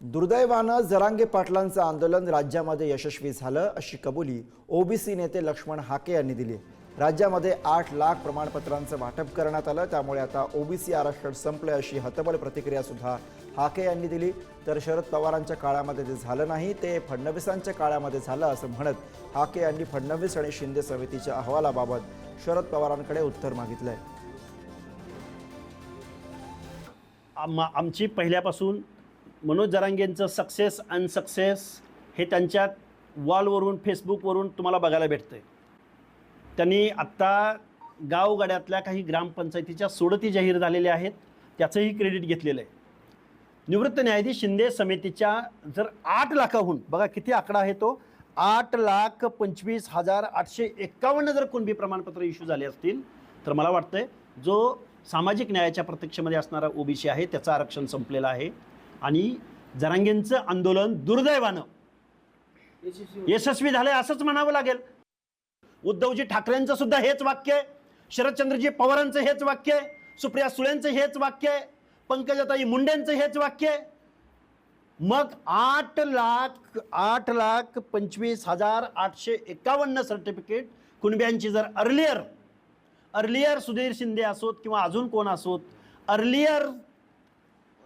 दुर्दैवानं जरांगे पाटलांचं आंदोलन राज्यामध्ये यशस्वी झालं अशी कबुली ओबीसी नेते लक्ष्मण हाके यांनी दिली. राज्यामध्ये आठ लाख प्रमाणपत्रांचं वाटप करण्यात आलं. त्यामुळे आता ओबीसी आरक्षण संपलं अशी हतबल प्रतिक्रिया सुद्धा हाके यांनी दिली. तर शरद पवारांच्या काळामध्ये ते झालं नाही ते फडणवीसांच्या काळामध्ये झालं असं म्हणत हाके यांनी फडणवीस आणि शिंदे समितीच्या अहवालाबाबत शरद पवारांकडे उत्तर मागितलंय. आम आमची पहिल्यापासून मनोज जरांगेंचं सक्सेस अनसक्सेस हे त्यांच्या वॉलवरून फेसबुकवरून तुम्हाला बघायला भेटतं आहे त्यांनी आत्ता गावगाड्यातल्या काही ग्रामपंचायतीच्या सोडती जाहीर झालेल्या आहेत. त्याचंही क्रेडिट घेतलेलं आहे. निवृत्त न्यायाधीश शिंदे समितीच्या जर आठ लाखाहून बघा किती आकडा आहे तो आठ लाख पंचवीस हजार आठशे एक्कावन्न जर कुणबी प्रमाणपत्र इश्यू झाले असतील तर मला वाटतंय जो सामाजिक न्यायाच्या प्रत्यक्षमध्ये असणारा ओबीसी आहे त्याचं आरक्षण संपलेलं आहे. आणि जरांगेंचं आंदोलन दुर्दैवानं. यशस्वी झालंय असंच म्हणावं लागेल. उद्धवजी ठाकरेंचं सुद्धा हेच वाक्य आहे. शरदचंद्रजी पवारांचं हेच वाक्य आहे. सुप्रिया सुळेंचं हेच वाक्य आहे. पंकजाताई मुंडेंचं हेच वाक्य आहे. मग आठ लाख आठ लाख पंचवीस हजार आठशे एकावन्न सर्टिफिकेट कुणब्यांची जर अर्लियर अर्लियर सुधीर शिंदे असोत किंवा अजून कोण असोत अर्लियर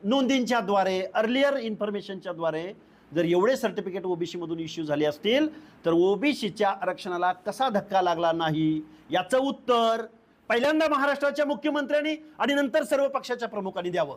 नोंदींच्या द्वारे अर्लियर इन्फॉर्मेशनच्या द्वारे जर एवढे सर्टिफिकेट ओबीसीमधून इश्यू झाले असतील तर ओबीसीच्या आरक्षणाला कसा धक्का लागला नाही? याचं उत्तर पहिल्यांदा महाराष्ट्राच्या मुख्यमंत्र्यांनी आणि नंतर सर्व पक्षाच्या प्रमुखांनी द्यावं.